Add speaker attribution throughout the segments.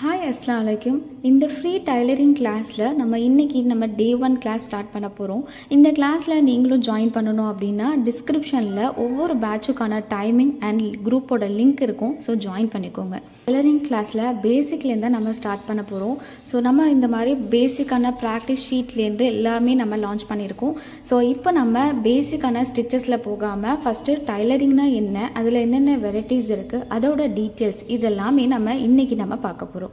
Speaker 1: Hi அஸ்லாம் வலைக்கும் இந்த ஃப்ரீ டைலரிங் கிளாஸில் நம்ம இன்றைக்கி நம்ம டே ஒன் கிளாஸ் ஸ்டார்ட் பண்ண போகிறோம் இந்த கிளாஸில் நீங்களும் ஜாயின் பண்ணணும் அப்படின்னா டிஸ்கிரிப்ஷனில் ஒவ்வொரு பேட்சுக்கான டைமிங் அண்ட் குரூப்போட லிங்க் இருக்கும். ஸோ ஜாயின் பண்ணிக்கோங்க. டைலரிங் கிளாஸில் பேசிக்லேருந்து நம்ம ஸ்டார்ட் பண்ண போகிறோம் ஸோ நம்ம இந்த மாதிரி பேசிக்கான ப்ராக்டிஸ் ஷீட்லேருந்து எல்லாமே நம்ம லான்ச் பண்ணியிருக்கோம் ஸோ இப்போ நம்ம பேசிக்கான ஸ்டிச்சஸில் போகாமல் ஃபஸ்ட்டு டைலரிங்னா என்ன அதில் என்னென்ன வெரைட்டிஸ் இருக்குது அதோட டீட்டெயில்ஸ் இதெல்லாமே நம்ம இன்றைக்கி நம்ம பார்க்க போகிறோம்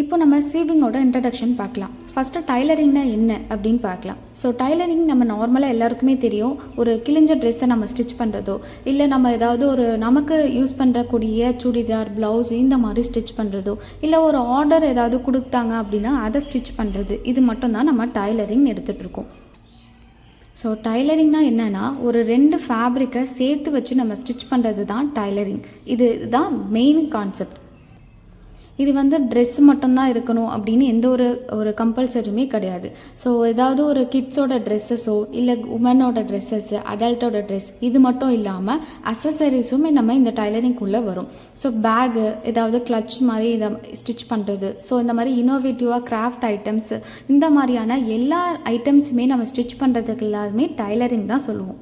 Speaker 1: இப்போ நம்ம சீவிங்கோட இன்ட்ரடக்ஷன் பார்க்கலாம். ஃபஸ்ட்டு டைலரிங்னா என்ன அப்படின்னு பார்க்கலாம். ஸோ டைலரிங் நம்ம நார்மலாக எல்லாருக்குமே தெரியும். ஒரு கிழிஞ்ச ட்ரெஸ்ஸை நம்ம ஸ்டிச் பண்ணுறதோ இல்லை நம்ம ஏதாவது ஒரு நமக்கு யூஸ் பண்ணுறக்கூடிய சுடிதார் ப்ளவுஸ் இந்த மாதிரி ஸ்டிச் பண்ணுறதோ இல்லை ஒரு ஆர்டர் ஏதாவது கொடுத்தாங்க அப்படின்னா அதை ஸ்டிச் பண்ணுறது இது மட்டும்தான் நம்ம டைலரிங் எடுத்துகிட்ருக்கோம் ஸோ டைலரிங்னா என்னென்னா ஒரு ரெண்டு ஃபேப்ரிக்கை சேர்த்து வச்சு நம்ம ஸ்டிச் பண்ணுறது தான் டைலரிங் இது தான் மெயின் கான்செப்ட் இது வந்து ட்ரெஸ் மட்டும்தான் இருக்கணும் அப்படின்னு எந்த ஒரு ஒரு கம்பல்சரியுமே கிடையாது. ஸோ ஏதாவது ஒரு கிட்ஸோட ட்ரெஸ்ஸஸோ இல்லை உமனோட ட்ரெஸ்ஸஸ்ஸு அடல்ட்டோட ட்ரெஸ் இது மட்டும் இல்லாமல் அசசரிஸுமே நம்ம இந்த டைலரிங்குள்ளே வரும். ஸோ பேகு ஏதாவது கிளச் மாதிரி இதை ஸ்டிச் பண்ணுறது ஸோ இந்த மாதிரி இனோவேட்டிவாக கிராஃப்ட் ஐட்டம்ஸ் இந்த மாதிரியான எல்லா ஐட்டம்ஸுமே நம்ம ஸ்டிச் பண்ணுறதுக்கு எல்லாருமே டைலரிங் தான் சொல்லுவோம்.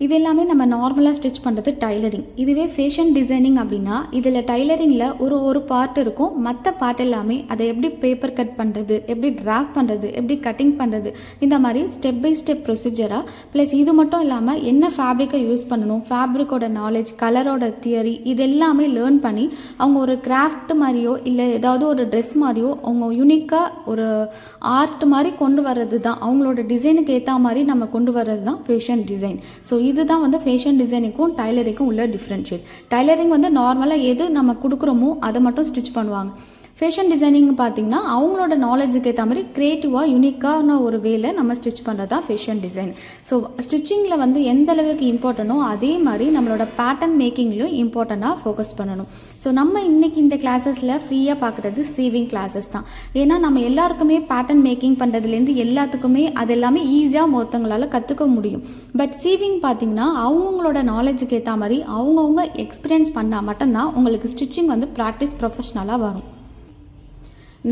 Speaker 1: இது எல்லாமே நம்ம நார்மலாக ஸ்டிச் பண்ணுறது டைலரிங் இதுவே ஃபேஷன் டிசைனிங் அப்படின்னா இதில் டைலரிங்கில் ஒரு ஒரு பார்ட் இருக்கும். மற்ற பார்ட் எல்லாமே அதை எப்படி பேப்பர் கட் பண்ணுறது எப்படி டிராஃப்ட் பண்ணுறது எப்படி கட்டிங் பண்ணுறது இந்த மாதிரி ஸ்டெப் பை ஸ்டெப் ப்ரொசீஜராக ப்ளஸ் இது மட்டும் இல்லாமல் என்ன ஃபேப்ரிக்கை யூஸ் பண்ணணும் ஃபேப்ரிக்கோட நாலேஜ் கலரோட தியரி இது எல்லாமே லேர்ன் பண்ணி அவங்க ஒரு கிராஃப்ட் மாதிரியோ இல்லை ஏதாவது ஒரு ட்ரெஸ் மாதிரியோ அவங்க யூனிக்காக ஒரு ஆர்ட் மாதிரி கொண்டு வர்றது தான் அவங்களோட டிசைனுக்கு ஏற்ற மாதிரி நம்ம கொண்டு வர்றது தான் ஃபேஷன் டிசைன் ஸோ இது இதுதான் வந்து ஃபேஷன் டிசைனிங்க்கும் டைலரிங்க்கும் உள்ள டிஃப்ரென்ஷியேட் டைலரிங் வந்து நார்மலாக எது நம்ம கொடுக்குறோமோ அதை மட்டும் ஸ்டிச் பண்ணுவாங்க. ஃபேஷன் டிசைனிங் பார்த்தீங்கன்னா அவங்களோட நாலேஜுக்கு ஏற்ற மாதிரி க்ரியேட்டிவாக யூனிக்கான ஒரு வேலை நம்ம ஸ்டிச் பண்ணுறது தான் ஃபேஷன் டிசைன் ஸோ ஸ்டிச்சிங்கில் வந்து எந்த அளவுக்கு இம்பார்ட்டனோ அதே மாதிரி நம்மளோட பேட்டர்ன் மேக்கிங்லையும் இம்பார்ட்டண்ட்டாக ஃபோக்கஸ் பண்ணணும். ஸோ நம்ம இன்றைக்கி இந்த கிளாஸஸில் ஃப்ரீயாக பார்க்குறது சீவிங் கிளாஸஸ் தான். ஏன்னா நம்ம எல்லாருக்குமே பேட்டர்ன் மேக்கிங் பண்ணுறதுலேருந்து எல்லாத்துக்குமே அது எல்லாமே ஈஸியாக மொத்தங்களால் கற்றுக்க முடியும். பட் சீவிங் பார்த்தீங்கன்னா அவங்கவுங்களோட நாலேஜுக்கு ஏற்ற மாதிரி அவங்கவுங்க எக்ஸ்பீரியன்ஸ் பண்ணால் மட்டும்தான் உங்களுக்கு ஸ்டிச்சிங் வந்து ப்ராக்டிஸ் ப்ரொஃபஷ்னலாக வரும்.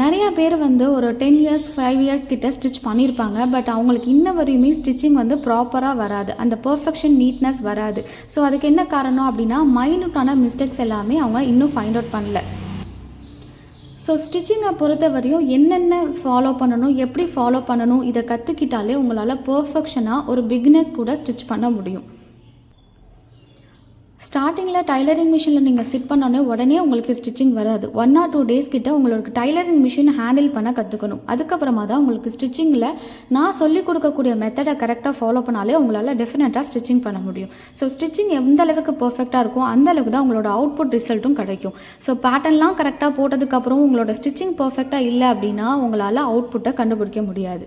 Speaker 1: நிறையா பேர் வந்து ஒரு டென் இயர்ஸ் ஃபைவ் இயர்ஸ் கிட்ட ஸ்டிச் பண்ணியிருப்பாங்க. பட் அவங்களுக்கு இன்ன வரையுமே ஸ்டிச்சிங் வந்து ப்ராப்பராக வராது. அந்த பர்ஃபெக்ஷன் நீட்னஸ் வராது. ஸோ அதுக்கு என்ன காரணம் அப்படின்னா மைனூட்டான மிஸ்டேக்ஸ் எல்லாமே அவங்க இன்னும் ஃபைண்ட் அவுட் பண்ணல. ஸோ ஸ்டிச்சிங்கை பொறுத்த வரையும் என்னென்ன ஃபாலோ பண்ணணும் எப்படி ஃபாலோ பண்ணணும் இதை கற்றுக்கிட்டாலே உங்களால் பர்ஃபெக்ஷனாக ஒரு பிக்னஸ் கூட ஸ்டிச் பண்ண முடியும். ஸ்டார்டிங்கில் டைலரிங் மிஷினில் நீங்கள் சிட் பண்ணோன்னே உடனே உங்களுக்கு ஸ்டிச்சிங் வராது. ஒன் ஆர் டூ டேஸ் கிட்ட உங்களுக்கு டைலரிங் மிஷின் ஹேண்டில் பண்ண கற்றுக்கணும் அதுக்கப்புறமா தான் உங்களுக்கு ஸ்டிச்சிங்கில் நான் சொல்லிக் கொடுக்கக்கூடிய மெத்தடை கரெக்டாக ஃபாலோ பண்ணாலே உங்களால் டெஃபினட்டாக ஸ்டிச்சிங் பண்ண முடியும். ஸோ ஸ்டிச்சிங் எந்த அளவுக்கு பர்ஃபெக்டாக இருக்கும் அந்த அளவுக்கு தான் உங்களோட அவுட்புட் ரிசல்ட்டும் கிடைக்கும். ஸோ பேட்டர்ன்லாம் கரெக்டாக போட்டதுக்கப்புறம் உங்களோட ஸ்டிச்சிங் பர்ஃபெக்டாக இல்லை அப்படின்னா உங்களால் அவுட்புட்டை கண்டுபிடிக்க முடியாது.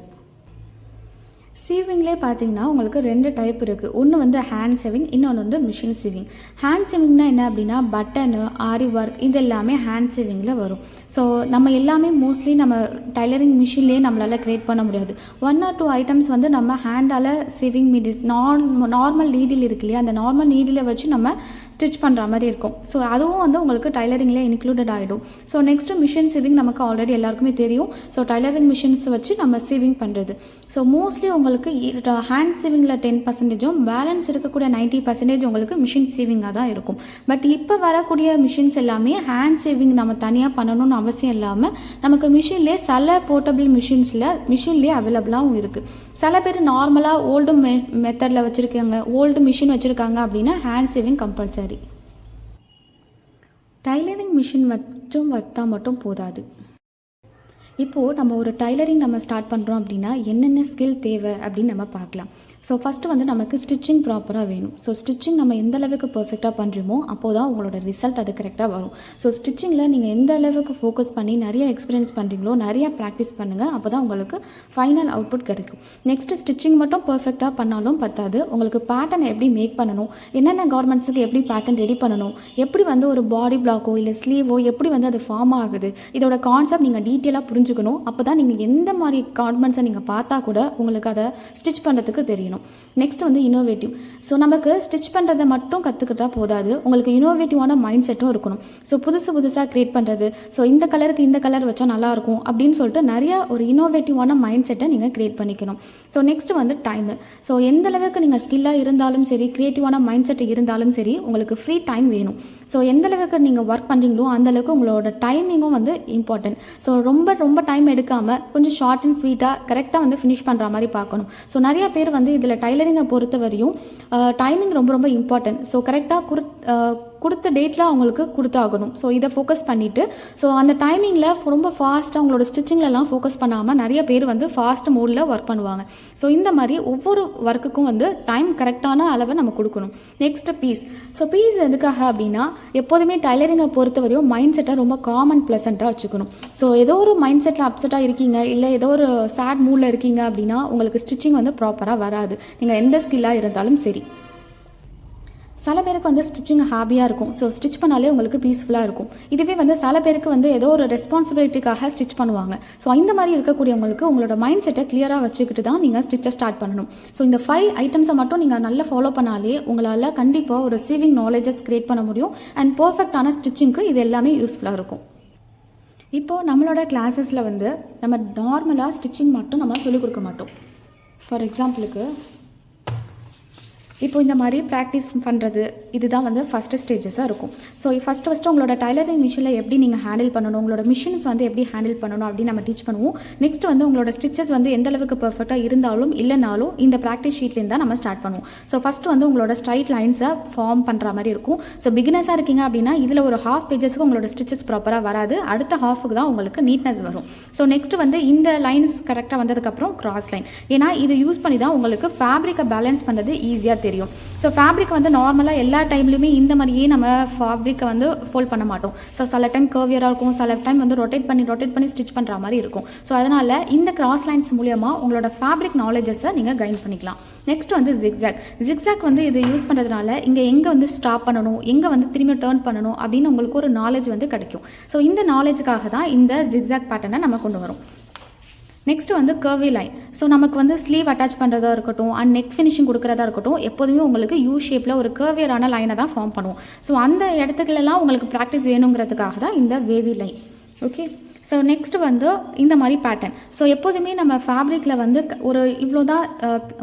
Speaker 1: சீவிங்லேயே பார்த்தீங்கன்னா உங்களுக்கு ரெண்டு டைப் இருக்குது ஒன்று வந்து ஹேண்ட் சேவிங் இன்னொன்று வந்து மிஷின் சேவிங் ஹேண்ட் சேவிங்னா என்ன அப்படின்னா பட்டனு ஆரி ஒர்க் இது எல்லாமே ஹேண்ட் சேவிங்கில் வரும். ஸோ நம்ம எல்லாமே மோஸ்ட்லி நம்ம டைலரிங் மிஷின்லேயே நம்மளால் க்ரியேட் பண்ண முடியாது. ஒன் ஆர் டூ ஐட்டம்ஸ் வந்து நம்ம ஹேண்டால் சேவிங் மீடிஸ் நார்மல் நார்மல் நீடில் இருக்கு இல்லையா அந்த நார்மல் நீடில் வச்சு நம்ம ஸ்டிச் பண்ணுற மாதிரி இருக்கும். ஸோ அதுவும் வந்து உங்களுக்கு டைலரிங்கில் இன்க்ளூடட் ஆகிடும் ஸோ நெக்ஸ்ட்டு மிஷின் சேவிங் நமக்கு ஆல்ரெடி எல்லாருக்குமே தெரியும். ஸோ டைலரிங் மிஷின்ஸ் வச்சு நம்ம சேவிங் பண்ணுறது ஸோ மோஸ்ட்லி உங்களுக்கு ஹேண்ட் சேவிங்கில் டென் பர்சன்டேஜும் பேலன்ஸ் இருக்கக்கூடிய நைன்ட்டி பர்சன்டேஜ் உங்களுக்கு மிஷின் சேவிங்காக தான் இருக்கும். பட் இப்போ வரக்கூடிய மிஷின்ஸ் எல்லாமே ஹேண்ட் சேவிங் நம்ம தனியாக பண்ணணும்னு அவசியம் இல்லாமல் நமக்கு மிஷின்லேயே சில போர்ட்டபிள் மிஷின்ஸில் மிஷின்லேயே அவைலபிளாகவும் இருக்குது சில பேர் நார்மலாக ஓல்டு மெ மெத்தடில் வச்சுருக்காங்க ஓல்டு மிஷின் வச்சுருக்காங்க அப்படின்னா hand sewing compulsory tailoring machine மட்டும் வைத்தா மட்டும் போதாது. இப்போது நம்ம ஒரு டைலரிங் நம்ம ஸ்டார்ட் பண்ணுறோம் அப்படின்னா என்னென்ன ஸ்கில் தேவை அப்படின்னு நம்ம பார்க்கலாம். ஸோ ஃபஸ்ட்டு வந்து நமக்கு ஸ்டிச்சிங் ப்ராப்பராக வேணும். ஸோ ஸ்டிச்சிங் நம்ம எந்த அளவுக்கு பர்ஃபெக்டாக பண்ணுறோமோ அப்போ தான் உங்களோட ரிசல்ட் அது கரெக்டாக வரும். ஸோ ஸ்டிச்சிங்கில் நீங்கள் எந்த அளவுக்கு ஃபோக்கஸ் பண்ணி நிறைய எக்ஸ்பீரியன்ஸ் பண்ணுறீங்களோ நிறையா ப்ராக்டிஸ் பண்ணுங்கள் அப்போ தான் உங்களுக்கு ஃபைனல் அவுட்புட் கிடைக்கும். நெக்ஸ்ட்டு ஸ்டிச்சிங் மட்டும் பர்ஃபெக்டாக பண்ணாலும் பத்தாது. உங்களுக்கு பேட்டர்னை எப்படி மேக் பண்ணணும் என்னென்ன கார்மெண்ட்ஸுக்கு எப்படி பேட்டர்ன் ரெடி பண்ணணும் எப்படி வந்து ஒரு பாடி பிளாக்கோ இல்லை ஸ்லீவோ எப்படி வந்து அது ஃபார்ம் ஆகுது இதோட கான்செப்ட் நீங்கள் டீட்டெயிலாக புரிஞ்சுக்கணும். அப்போ தான் நீங்கள் எந்த மாதிரி கார்மெண்ட்ஸை நீங்கள் பார்த்தா கூட உங்களுக்கு அதை ஸ்டிச் பண்ணுறதுக்கு தெரியணும் வேணும் நெக்ஸ்ட் வந்து இனோவேட்டிவ் ஸோ நமக்கு ஸ்டிச் பண்ணுறதை மட்டும் கற்றுக்கிட்டா போதாது. உங்களுக்கு இனோவேட்டிவான மைண்ட் செட்டும் இருக்கணும். ஸோ புதுசு புதுசாக க்ரியேட் பண்ணுறது ஸோ இந்த கலருக்கு இந்த கலர் வச்சா நல்லாயிருக்கும் அப்படின்னு சொல்லிட்டு நிறைய ஒரு இனோவேட்டிவான மைண்ட் செட்டை நீங்கள் க்ரியேட் பண்ணிக்கணும். ஸோ நெக்ஸ்ட் வந்து டைமு ஸோ எந்த அளவுக்கு நீங்கள் ஸ்கில்லாக இருந்தாலும் சரி க்ரியேட்டிவான மைண்ட் செட் இருந்தாலும் சரி உங்களுக்கு ஃப்ரீ டைம் வேணும். ஸோ எந்த அளவுக்கு நீங்கள் ஒர்க் பண்ணுறீங்களோ அந்த அளவுக்கு உங்களோட டைமிங்கும் வந்து இம்பார்ட்டன்ட் ஸோ ரொம்ப ரொம்ப டைம் எடுக்காமல் கொஞ்சம் ஷார்ட் அண்ட் ஸ்வீட்டாக கரெக்டாக வந்து ஃபினிஷ் பண்ணுற மாதிரி பார்க்கணும். ஸோ நிறைய பேர் வந்து இதில் டைலரிங்கை பொறுத்த வரையும் டைமிங் ரொம்ப ரொம்ப இம்பார்ட்டன்ட் ஸோ கரெக்டாக குரு கொடுத்த டேட்டில் அவங்களுக்கு கொடுத்தாகணும். ஸோ இதை ஃபோக்கஸ் பண்ணிவிட்டு ஸோ அந்த டைமிங்கில் ரொம்ப ஃபாஸ்ட்டாக அவங்களோட ஸ்டிச்சிங்லலாம் ஃபோக்கஸ் பண்ணாமல் நிறைய பேர் வந்து ஃபாஸ்ட் மோடில் ஒர்க் பண்ணுவாங்க. ஸோ இந்த மாதிரி ஒவ்வொரு ஒர்க்குக்கும் வந்து டைம் கரெக்டான அளவை நம்ம கொடுக்கணும். நெக்ஸ்ட் பீஸ் ஸோ பீஸ் எதுக்காக அப்படின்னா எப்போதுமே டைலரிங்கை பொறுத்த வரையும் மைண்ட் செட்டை ரொம்ப காமன் ப்ளசண்ட்டாக வச்சுக்கணும். ஸோ ஏதோ ஒரு மைண்ட் செட்டில் அப்செட்டாக இருக்கீங்க இல்லை ஏதோ ஒரு சேட் மூடில் இருக்கீங்க அப்படின்னா உங்களுக்கு ஸ்டிச்சிங் வந்து ப்ராப்பராக வராது. நீங்கள் எந்த ஸ்கில்லாக இருந்தாலும் சரி. சில பேருக்கு வந்து ஸ்டிச்சிங் ஹாபியாக இருக்கும். ஸோ ஸ்டிச் பண்ணாலே உங்களுக்கு பீஸ்ஃபுல்லாக இருக்கும். இதுவே வந்து சில பேருக்கு வந்து ஏதோ ஒரு ரெஸ்பான்சிபிலிட்டிக்காக ஸ்டிச் பண்ணுவாங்க. ஸோ இந்த மாதிரி இருக்கக்கூடியவங்களுக்கு உங்களோட மைண்ட் செட்டை கிளியராக வச்சுக்கிட்டு தான் நீங்கள் ஸ்டிச்சை ஸ்டார்ட் பண்ணணும். ஸோ இந்த ஃபைவ் ஐட்டம்ஸை மட்டும் நீங்கள் நல்லா ஃபாலோ பண்ணாலே உங்களால் கண்டிப்பாக ஒரு ரிசீவிங் நாலேஜஸ் க்ரியேட் பண்ண முடியும். அண்ட் பர்ஃபெக்டான ஸ்டிச்சிங்க்கு இது எல்லாமே யூஸ்ஃபுல்லாக இருக்கும். இப்போது நம்மளோட கிளாஸஸில் வந்து நம்ம நார்மலாக ஸ்டிச்சிங் மட்டும் நம்ம சொல்லிக் கொடுக்க மாட்டோம். ஃபார் எக்ஸாம்பிளுக்கு இப்போ இந்த மாதிரி ப்ராக்டிஸ் பண்ணுறது இதுதான் வந்து ஃபஸ்ட்டு ஸ்டேஜஸாக இருக்கும். ஸோ ஃபஸ்ட்டு ஃபஸ்ட்டு உங்களோட டைலரிங் மிஷினில் எப்படி நீங்கள் ஹேண்டில் பண்ணணும் உங்களோட மிஷின்ஸ் வந்து எப்படி ஹேண்டில் பண்ணணும் அப்படின்னு நம்ம டீச் பண்ணுவோம். நெக்ஸ்ட் வந்து உங்களோட ஸ்டிச்சஸ் வந்து எந்த அளவுக்கு பர்ஃபெக்டாக இருந்தாலும் இல்லைனாலும் இந்த ப்ராக்டிஸ் ஷீட்லேருந்து தான் நம்ம ஸ்டார்ட் பண்ணுவோம். ஸோ ஃபஸ்ட்டு வந்து உங்களோட ஸ்ட்ரைட் லைன்ஸை ஃபார்ம் பண்ணுற மாதிரி இருக்கும். ஸோ பிகினஸாக இருக்கீங்க அப்படின்னா இதில் ஒரு ஹாஃப் பேஜஸ்க்கு உங்களோட ஸ்டிச்சஸ் ப்ராப்பராக வராது. அடுத்த ஹாஃபுக்கு தான் உங்களுக்கு நீட்னஸ் வரும். ஸோ நெக்ஸ்ட் வந்து இந்த லைன்ஸ் கரெக்டாக வந்ததுக்கப்புறம் கிராஸ் லைன் ஏன்னா இது யூஸ் பண்ணி தான் உங்களுக்கு ஃபேப்ரிக்கை பேலன்ஸ் பண்ணுறது ஈஸியாக தெரியும். ஸோ ஃபேப்ரிக் வந்து நார்மலாக எல்லா டைம்லையுமே இந்த மாதிரியே நம்ம ஃபேப்ரிக்கை வந்து ஃபோல்ட் பண்ண மாட்டோம். ஸோ சில டைம் கர்வியராக இருக்கும். சில டைம் வந்து ரொட்டேட் பண்ணி ரொட்டேட் பண்ணி ஸ்டிச் பண்ணுற மாதிரி இருக்கும். ஸோ அதனால் இந்த கிராஸ் லைன்ஸ் மூலியமாக உங்களோட ஃபேப்ரிக் நாலேஜஸை நீங்கள் கைன் பண்ணிக்கலாம். நெக்ஸ்ட் வந்து ஜிக்ஸாக் ஜிக்ஸாக் வந்து இது யூஸ் பண்ணுறதுனால இங்கே எங்கே வந்து ஸ்டாப் பண்ணணும் எங்கே வந்து திரும்பி டேர்ன் பண்ணணும் அப்படின்னு உங்களுக்கு ஒரு நாலேஜ் வந்து கிடைக்கும். ஸோ இந்த நாலேஜுக்காக தான் இந்த ஜிக்ஸாக் பேட்டர்னை நம்ம கொண்டு வரோம். நெக்ஸ்ட்டு வந்து கர்வி லைன் ஸோ நமக்கு வந்து ஸ்லீவ் அட்டாச் பண்ணுறதா இருக்கட்டும் அண்ட் நெக் ஃபினிஷிங் கொடுக்குறதா இருக்கட்டும் எப்போதுமே உங்களுக்கு யூ ஷேப்பில் ஒரு கர்வியரான லைனை தான் ஃபார்ம் பண்ணுவோம். ஸோ அந்த இடத்துக்குலலாம் உங்களுக்கு ப்ராக்டிஸ் வேணுங்கிறதுக்காக தான் இந்த wavy line okay so next வந்து இந்த மாதிரி பேட்டர்ன் ஸோ எப்போதுமே நம்ம ஃபேப்ரிக்கில் வந்து ஒரு இவ்வளோ தான்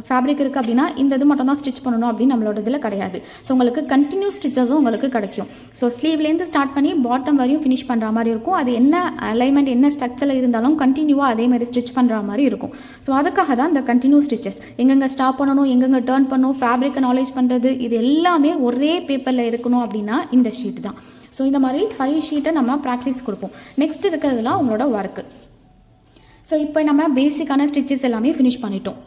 Speaker 1: ஃபேப்ரிக் இருக்குது அப்படின்னா இந்த இது மட்டும் தான் ஸ்டிச் பண்ணணும் அப்படின்னு நம்மளோட இதில் கிடையாது. ஸோ உங்களுக்கு கண்டினியூ ஸ்டிச்சஸும் உங்களுக்கு கிடைக்கும். ஸோ ஸ்லீவ்லேருந்து ஸ்டார்ட் பண்ணி பாட்டம் வரையும் ஃபினிஷ் பண்ணுற மாதிரி இருக்கும். அது என்ன அலைன்மெண்ட் என்ன ஸ்ட்ரக்சரில் இருந்தாலும் கண்டினியூவாக அதே மாதிரி ஸ்டிச் பண்ணுற மாதிரி இருக்கும். ஸோ அதுக்காக தான் இந்த கண்டினியூ ஸ்டிச்சஸ் எங்கெங்கே ஸ்டாப் பண்ணணும் எங்கெங்கே டேர்ன் பண்ணணும் ஃபேப்ரிக்கை நாலேஜ் பண்ணுறது இது எல்லாமே ஒரே பேப்பரில் இருக்கணும் அப்படின்னா இந்த ஷீட் தான். ஸோ இந்த மாதிரி ஃபைவ் ஷீட்டை நம்ம ப்ராக்டிஸ் கொடுப்போம். நெக்ஸ்ட் இருக்கிறதுலாம் உங்களோட ஒர்க்கு ஸோ இப்போ நம்ம பேசிக்கான ஸ்டிச்சஸ் எல்லாமே ஃபினிஷ் பண்ணிட்டோம்.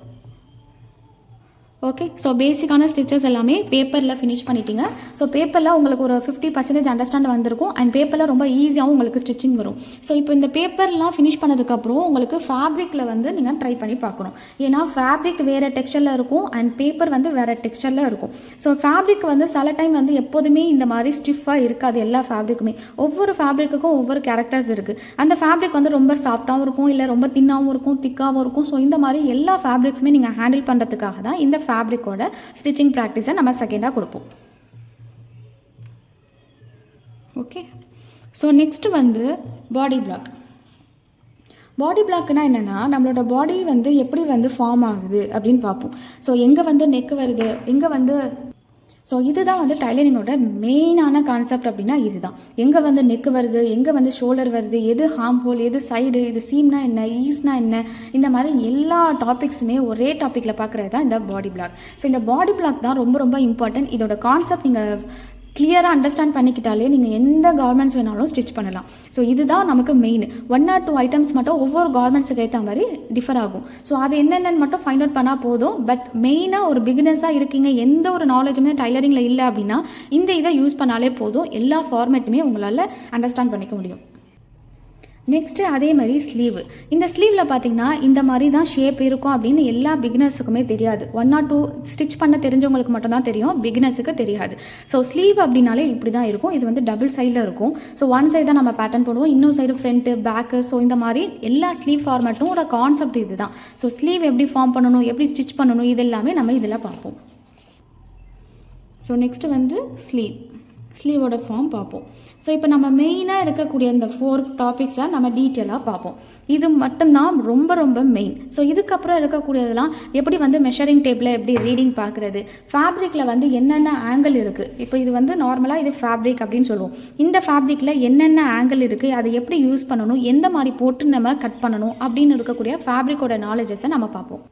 Speaker 1: ஓகே ஸோ பேசிக்கான ஸ்டிச்சஸ் எல்லாமே பேப்பரில் ஃபினிஷ் பண்ணிட்டீங்க. ஸோ பேப்பரில் உங்களுக்கு ஒரு ஃபிஃப்டி பர்சன்டேஜ் அண்டர்ஸ்டாண்ட் வந்திருக்கும் அண்ட் பேப்பரில் ரொம்ப ஈஸியாகவும் உங்களுக்கு ஸ்டிச்சிங் வரும். ஸோ இப்போ இந்த பேப்பர்லாம் ஃபினிஷ் பண்ணதுக்கப்புறம் உங்களுக்கு ஃபேப்ரிக்கில் வந்து நீங்கள் ட்ரை பண்ணி பார்க்கணும். ஏன்னா ஃபேப்ரிக் வேறு டெக்ஸ்டரில் இருக்கும் அண்ட் பேப்பர் வந்து வேறு டெக்ஸ்டரில் இருக்கும். ஸோ ஃபேப்ரிக் வந்து சில டைம் வந்து எப்போதுமே இந்த மாதிரி ஸ்டிஃபாக இருக்காது எல்லா ஃபேப்ரிக்குமே ஒவ்வொரு ஃபேப்ரிக்குக்கும் ஒவ்வொரு கேரக்டர்ஸ் இருக்குது அந்த ஃபேப்ரிக் வந்து ரொம்ப சாஃப்ட்டாகவும் இருக்கும் இல்லை ரொம்ப தின்னாகவும் இருக்கும் திக்காகவும் இருக்கும். ஸோ இந்த மாதிரி எல்லா ஃபேப்ரிக்ஸுமே நீங்கள் ஹேண்டில் பண்ணுறதுக்காக தான் இந்த ஃபேப்ரிக்கோட ஸ்டிச்சிங் ப்ராக்டிஸை நம்ம செகண்டாக கொடுப்போம். ஓகே ஸோ நெக்ஸ்ட் வந்து பாடி பிளாக் பாடி பிளாக்னா என்னென்னா நம்மளோட பாடி வந்து எப்படி வந்து ஃபார்ம் ஆகுது அப்படின்னு பார்ப்போம். ஸோ எங்கே வந்து நெக் வருது? எங்கே வந்து ஸோ இதுதான் வந்து டைலரிங்கோட மெயினான கான்செப்ட் அப்படின்னா இதுதான். எங்கே வந்து நெக்கு வருது எங்கே வந்து ஷோல்டர் வருது எது ஹார்ம்ஃபுல் எது சைடு இது சீம்னா என்ன ஈஸ்னா என்ன இந்த மாதிரி எல்லா டாபிக்ஸுமே ஒரே டாப்பிக்கில் பார்க்குறது தான் இந்த பாடி பிளாக் ஸோ இந்த பாடி பிளாக் தான் ரொம்ப ரொம்ப இம்பார்ட்டன்ட் இதோட கான்செப்ட் நீங்கள் கிளியராக அண்டர்ஸ்டாண்ட் பண்ணிக்கிட்டாலே நீங்கள் எந்த கார்மெண்ட்ஸ் வேணாலும் ஸ்டிச் பண்ணலாம். ஸோ இதுதான் நமக்கு main one or two items மட்டும் ஒவ்வொரு கார்மெண்ட்ஸுக்கு ஏற்ற மாதிரி டிஃபர் ஆகும். ஸோ அது என்னென்னு மட்டும் ஃபைண்ட் அவுட் பண்ணால் போதும். பட் மெயினாக ஒரு பிகினஸாக இருக்கீங்க எந்த ஒரு நாலேஜுமே டைலரிங்கில் இல்லை அப்படின்னா இந்த இதை யூஸ் பண்ணாலே போதும். எல்லா ஃபார்மேட்டுமே உங்களால் அண்டர்ஸ்டாண்ட் பண்ணிக்க முடியும். நெக்ஸ்ட்டு அதே மாதிரி ஸ்லீவ் இந்த ஸ்லீவில் பார்த்தீங்கன்னா இந்த மாதிரி தான் ஷேப் இருக்கும் அப்படின்னு எல்லா பிகினர்ஸுக்குமே தெரியாது. ஒன் ஆர் டூ ஸ்டிச் பண்ண தெரிஞ்சவங்களுக்கு மட்டும் தான் தெரியும். பிகினர்ஸுக்கு தெரியாது. ஸோ ஸ்லீவ் அப்படின்னாலே இப்படி தான் இருக்கும். இது வந்து டபுள் சைடில் இருக்கும். ஸோ ஒன் சைடு தான் நம்ம பேட்டர்ன் போடுவோம். இன்னொரு சைடு ஃப்ரண்ட்டு பேக்கு ஸோ இந்த மாதிரி எல்லா ஸ்லீவ் ஃபார்மேட்டும் ஒரு கான்செப்ட் இது தான் ஸோ ஸ்லீவ் எப்படி ஃபார்ம் பண்ணணும் எப்படி ஸ்டிச் பண்ணணும் இது எல்லாமே நம்ம இதில் பார்ப்போம். ஸோ நெக்ஸ்ட்டு வந்து ஸ்லீவ் ஸ்லீவோட ஃபார்ம் பார்ப்போம். ஸோ இப்போ நம்ம மெயினாக இருக்கக்கூடிய இந்த ஃபோர் டாபிக்ஸை நம்ம டீட்டெயிலாக பார்ப்போம். இது மட்டும்தான் ரொம்ப ரொம்ப மெயின் ஸோ இதுக்கப்புறம் இருக்கக்கூடியதெல்லாம் எப்படி வந்து மெஷரிங் டேப்பில் எப்படி ரீடிங் பார்க்குறது? ஃபேப்ரிக்கில் வந்து என்னென்ன ஆங்கிள் இருக்குது இப்போ இது வந்து நார்மலாக இது ஃபேப்ரிக் அப்படின்னு சொல்லுவோம். இந்த ஃபேப்ரிக்கில் என்னென்ன ஆங்கிள் இருக்குது அதை எப்படி யூஸ் பண்ணணும்? எந்த மாதிரி போட்டு நம்ம கட் பண்ணணும்? அப்படின்னு இருக்கக்கூடிய ஃபேப்ரிக்கோட நாலேஜஸை நம்ம பார்ப்போம்.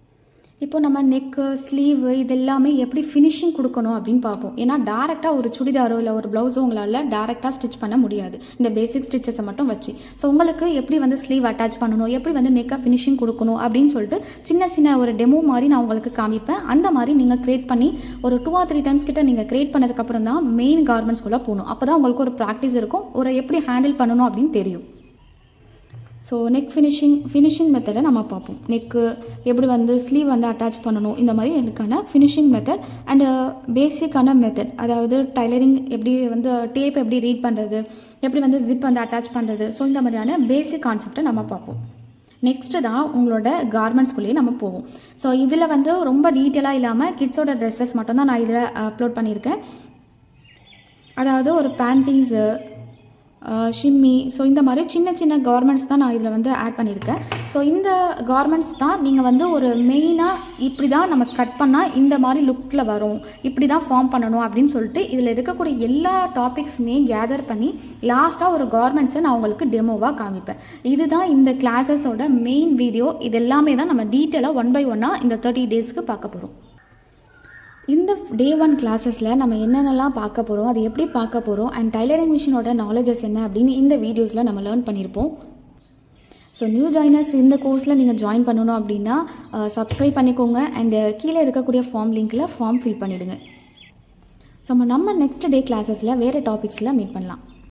Speaker 1: இப்போ நம்ம நெக்கு ஸ்லீவு இதெல்லாமே எப்படி ஃபினிஷிங் கொடுக்கணும் அப்படின்னு பார்ப்போம். ஏன்னா டேரெக்டாக ஒரு சுடிதாரோ இல்லை ஒரு ப்ளவுஸோ உங்களால் டேரெக்டாக ஸ்டிச் பண்ண முடியாது. இந்த பேசிக் ஸ்டிச்சஸை மட்டும் வச்சு. ஸோ உங்களுக்கு எப்படி வந்து ஸ்லீவ் அட்டாச் பண்ணணும்? எப்படி வந்து நெக்காக ஃபினிஷிங் கொடுக்கணும்? அப்படின்னு சொல்லிட்டு சின்ன சின்ன ஒரு டெமோ மாதிரி நான் உங்களுக்கு காமிப்பேன். அந்த மாதிரி நீங்கள் க்ரியேட் பண்ணி ஒரு டூ ஆர் த்ரீ டைம்ஸ் கிட்ட நீங்கள் க்ரியேட் பண்ணதுக்கப்புறம் தான் மெயின் கார்மெண்ட்ஸ்குள்ளே போகணும். அப்போ தான் உங்களுக்கு ஒரு ப்ராக்டிஸ் இருக்கும். ஒரு எப்படி ஹேண்டில் பண்ணணும் அப்படின்னு தெரியும். ஸோ நெக் ஃபினிஷிங் ஃபினிஷிங் மெத்தடை நம்ம பார்ப்போம். நெக்கு எப்படி வந்து ஸ்லீவ் வந்து அட்டாச் பண்ணணும் இந்த மாதிரி எனக்கான ஃபினிஷிங் மெத்தட் அண்டு பேசிக்கான மெத்தட் அதாவது டைலரிங் எப்படி வந்து டேப் எப்படி ரீட் பண்ணுறது எப்படி வந்து ஜிப் வந்து அட்டாச் பண்ணுறது ஸோ இந்த மாதிரியான பேசிக் கான்செப்டை நம்ம பார்ப்போம். நெக்ஸ்ட்டு தான் உங்களோட கார்மெண்ட்ஸ்குள்ளேயே நம்ம போவோம். ஸோ இதில் வந்து ரொம்ப டீட்டெயிலாக இல்லாமல் கிட்ஸோட ட்ரெஸ்ஸஸ் மட்டும்தான் நான் இதில் அப்லோட் uh, பண்ணியிருக்கேன். அதாவது ஒரு பேண்டீஸு ஷிம்மி. ஸோ இந்த மாதிரி சின்ன சின்ன கார்மெண்ட்ஸ் தான் நான் இதில் வந்து ஆட் பண்ணியிருக்கேன். ஸோ இந்த கார்மெண்ட்ஸ் தான் நீங்கள் வந்து ஒரு மெயினாக இப்படி தான் நம்ம கட் பண்ணால் இந்த மாதிரி லுக்கில் வரும். இப்படி தான் ஃபார்ம் பண்ணணும் அப்படின்னு சொல்லிட்டு இதில் இருக்கக்கூடிய எல்லா டாபிக்ஸுமே கேதர் பண்ணி லாஸ்ட்டாக ஒரு கார்மெண்ட்ஸை நான் உங்களுக்கு டெமோவாக காமிப்பேன். இதுதான் இந்த கிளாஸஸோட மெயின் வீடியோ இது எல்லாமே தான் நம்ம டீட்டெயிலாக ஒன் பை ஒன்னாக இந்த தேர்ட்டி டேஸ்க்கு பார்க்க போகிறோம் இந்த டே ஒன் கிளாஸஸில் நம்ம என்னென்னலாம் பார்க்க போகிறோம் அது எப்படி பார்க்க போகிறோம் அண்ட் டைலரிங் மிஷினோட நாலேஜஸ் என்ன அப்படின்னு இந்த வீடியோஸில் நம்ம லேர்ன் பண்ணியிருப்போம் ஸோ நியூ ஜாயினர்ஸ் இந்த கோர்ஸில் நீங்கள் ஜாயின் பண்ணணும் அப்படின்னா சப்ஸ்கிரைப் பண்ணிக்கோங்க அண்ட் கீழே இருக்கக்கூடிய ஃபார்ம் லிங்க்கில் ஃபார்ம் ஃபில் பண்ணிவிடுங்க ஸோ நம்ம நெக்ஸ்ட் டே கிளாஸஸில் வேறு டாபிக்ஸில் மீட் பண்ணலாம்.